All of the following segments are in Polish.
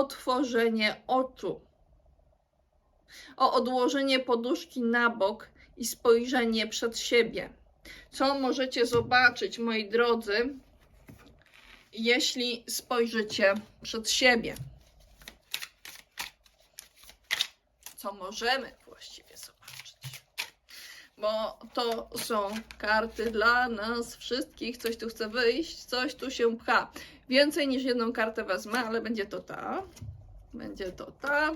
otworzenie oczu, o odłożenie poduszki na bok i spojrzenie przed siebie. Co możecie zobaczyć, moi drodzy, jeśli spojrzycie przed siebie? Co możemy właściwie zobaczyć? Bo to są karty dla nas wszystkich. Coś tu chce wyjść, coś tu się pcha. Więcej niż jedną kartę wezmę, ale będzie to ta. Będzie to ta.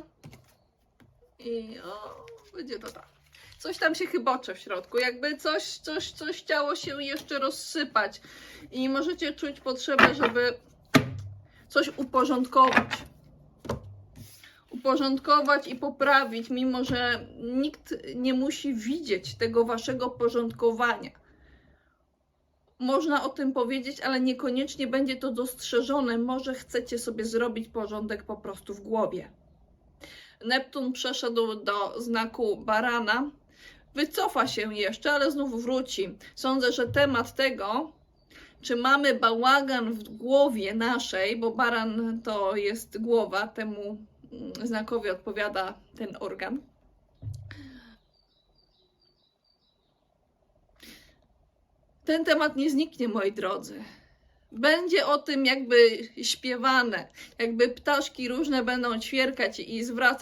I o, będzie to ta. Coś tam się chybocze w środku, jakby coś, coś, coś chciało się jeszcze rozsypać. I możecie czuć potrzebę, żeby coś uporządkować. Uporządkować i poprawić, mimo że nikt nie musi widzieć tego waszego porządkowania. Można o tym powiedzieć, ale niekoniecznie będzie to dostrzeżone. Może chcecie sobie zrobić porządek po prostu w głowie. Neptun przeszedł do znaku barana. Wycofa się jeszcze, ale znów wróci. Sądzę, że temat tego, czy mamy bałagan w głowie naszej, bo baran to jest głowa, temu znakowi odpowiada ten organ. Ten temat nie zniknie, moi drodzy. Będzie o tym jakby śpiewane, jakby ptaszki różne będą ćwierkać i zwracać.